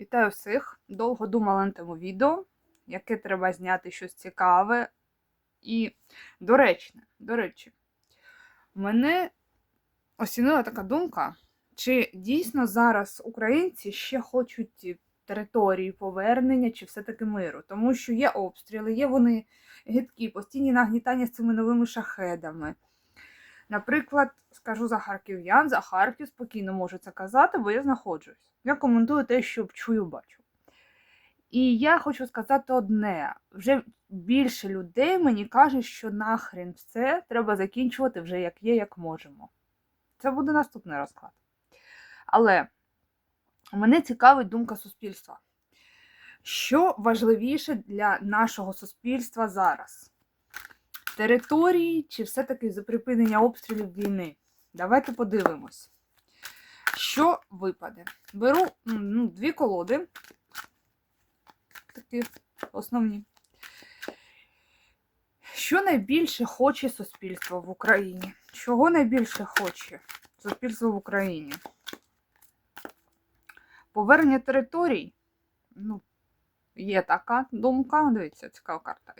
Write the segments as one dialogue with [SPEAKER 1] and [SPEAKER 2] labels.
[SPEAKER 1] Вітаю всіх! Довго думала на тему відео, яке треба зняти щось цікаве і доречне. До речі, мене осінила така думка, чи дійсно зараз українці ще хочуть території повернення, чи все-таки миру. Тому що є обстріли, є вони гидкі, постійні нагнітання з цими новими шахедами. Наприклад, скажу за харків'ян, за Харків спокійно можу це казати, бо я знаходжусь. Я коментую те, що чую, бачу. І я хочу сказати одне: вже більше людей мені кажуть, що нахрен все треба закінчувати вже як є, як можемо. Це буде наступний розклад. Але мене цікавить думка суспільства. Що важливіше для нашого суспільства зараз? Території чи все-таки за припинення обстрілів війни? Давайте подивимось. Що випаде? Беру ну, дві колоди, такі основні. Що найбільше хоче суспільство в Україні? Чого найбільше хоче суспільство в Україні? Повернення територій. Ну, є така думка. Дивіться, цікава карта.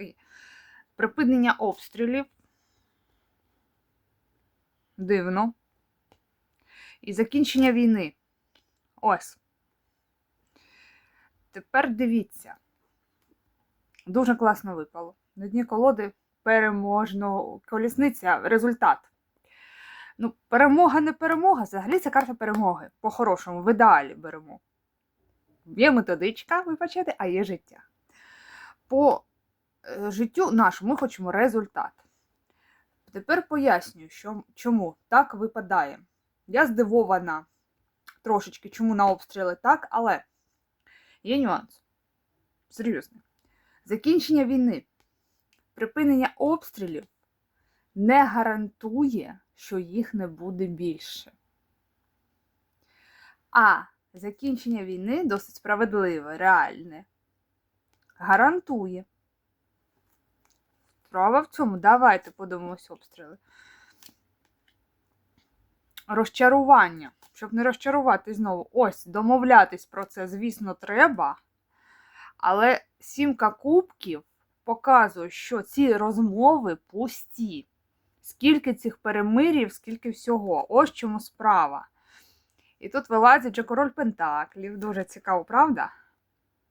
[SPEAKER 1] Припинення обстрілів. Дивно. І закінчення війни. Ось. Тепер дивіться. Дуже класно випало. На дні колоди переможного колісниця результат. Ну, перемога не перемога. Взагалі це карта перемоги. По-хорошому, в ідеалі беремо. Є методичка, вибачайте, а є життя. По життю нашому ми хочемо результат. Тепер пояснюю, що, чому так випадає. Я здивована трошечки, чому на обстріли так, але є нюанс. Серйозний. Закінчення війни, припинення обстрілів не гарантує, що їх не буде більше. А закінчення війни досить справедливе, реальне. Гарантує. Справа в цьому, давайте подивимось обстріли. Розчарування. Щоб не розчарувати знову. Ось, домовлятись про це, звісно, треба. Але сімка кубків показує, що ці розмови пусті. Скільки цих перемирів, скільки всього. Ось чому справа. І тут вилазить же король Пентаклів. Дуже цікаво, правда?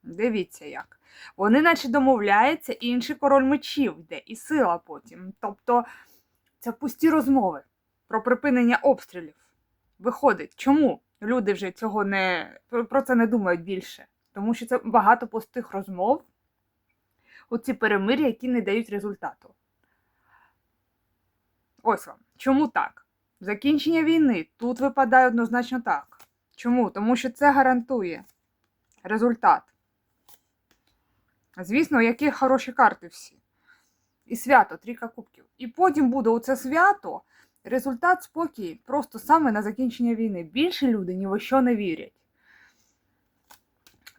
[SPEAKER 1] Дивіться як. Вони, наче домовляються, і інший король мечів йде, і сила потім. Тобто це пусті розмови про припинення обстрілів. Виходить, чому люди вже цього не про це не думають більше? Тому що це багато пустих розмов, оці перемир'я, які не дають результату. Ось вам. Чому так? Закінчення війни тут випадає однозначно так. Чому? Тому що це гарантує результат. Звісно, які хороші карти всі. І свято, трійка кубків. І потім буде оце свято, результат спокій, просто саме на закінчення війни. Більше люди ні в що не вірять.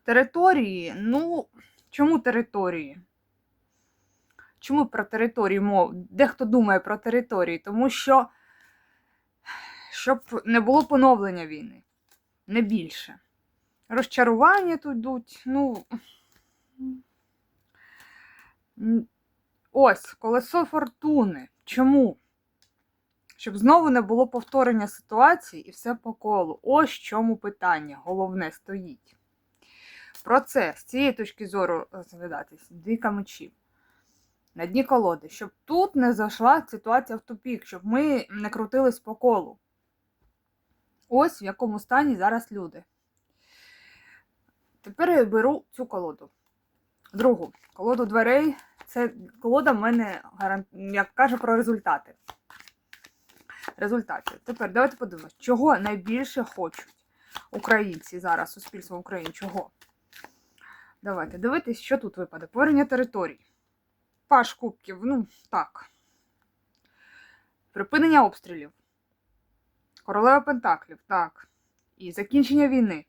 [SPEAKER 1] Території, ну, чому території? Чому про території мов? Дехто думає про території, тому що щоб не було поновлення війни. Не більше. Розчарування тут йдуть, ну. Ось, колесо фортуни. Чому? Щоб знову не було повторення ситуації і все по колу. Ось чому питання. Головне стоїть. Про це з цієї точки зору розглядатись. Двійка мечів. На дні колоди. Щоб тут не зайшла ситуація в тупік, щоб ми не крутились по колу. Ось в якому стані зараз люди. Тепер я беру цю колоду. Другу колоду дверей. Це колода в мене, як каже, про результати. Результати. Тепер давайте подивимось, чого найбільше хочуть українці зараз, суспільство України. Чого? Давайте дивитись, що тут випаде. Повернення територій. Паш кубків, ну, так. Припинення обстрілів. Королева Пентаклів, так. І закінчення війни.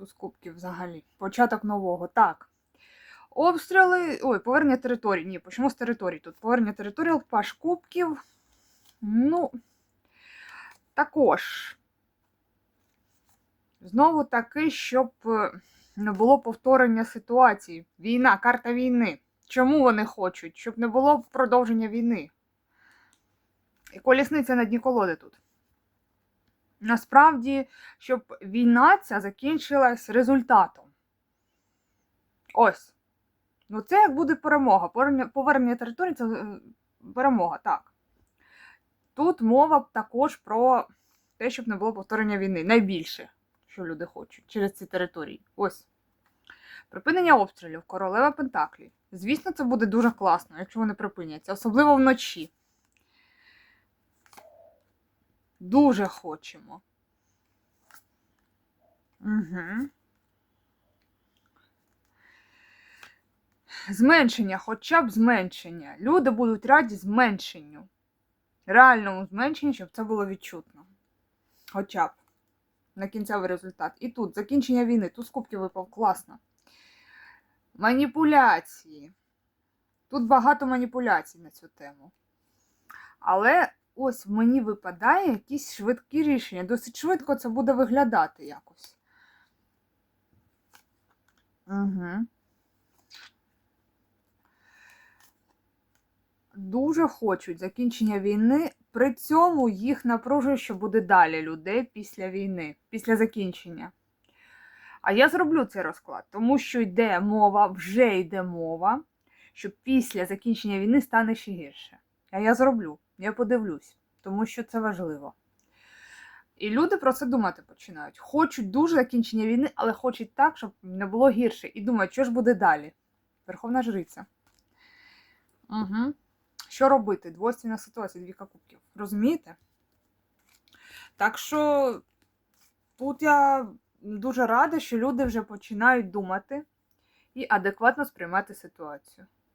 [SPEAKER 1] Тут з кубків взагалі. Початок нового, так. Обстріли. Ой, повернення територій. Ні, почнемо з територій. Тут повернення територій, паш кубків. Ну, також Знову таки, щоб е, не було повторення ситуації. Війна, карта війни. Чому вони хочуть? Щоб не було продовження війни. І колісниця на дні колоди тут. Насправді, щоб війна ця закінчилась результатом. Ось. Ну, це як буде перемога. Повернення, території це е, перемога, так. Тут мова також про те, щоб не було повторення війни. Найбільше, що люди хочуть через ці території. Ось. Припинення обстрілів, королева Пентаклі. Звісно, це буде дуже класно, якщо вони припиняться, особливо вночі. Дуже хочемо. Угу. Зменшення, хоча б зменшення. Люди будуть раді зменшенню. Реальному зменшенню, щоб це було відчутно. Хоча б на кінцевий результат. І тут закінчення війни. Тут кубків випав класно. Маніпуляції. Тут багато маніпуляцій на цю тему. Але ось мені випадає якісь швидкі рішення. Досить швидко це буде виглядати якось. Угу. Дуже хочуть закінчення війни. При цьому їх напружує, що буде далі людей після війни, після закінчення. А я зроблю цей розклад, тому що йде мова, вже йде мова, що після закінчення війни стане ще гірше. А я зроблю, я подивлюсь, тому що це важливо. І люди про це думати починають. Хочуть дуже закінчення війни, але хочуть так, щоб не було гірше. І думають, що ж буде далі. Верховна жриця. Угу. Що робити? Двойственна ситуація, дві кубків. Розумієте? Так що тут я дуже рада, що люди вже починають думати і адекватно сприймати ситуацію.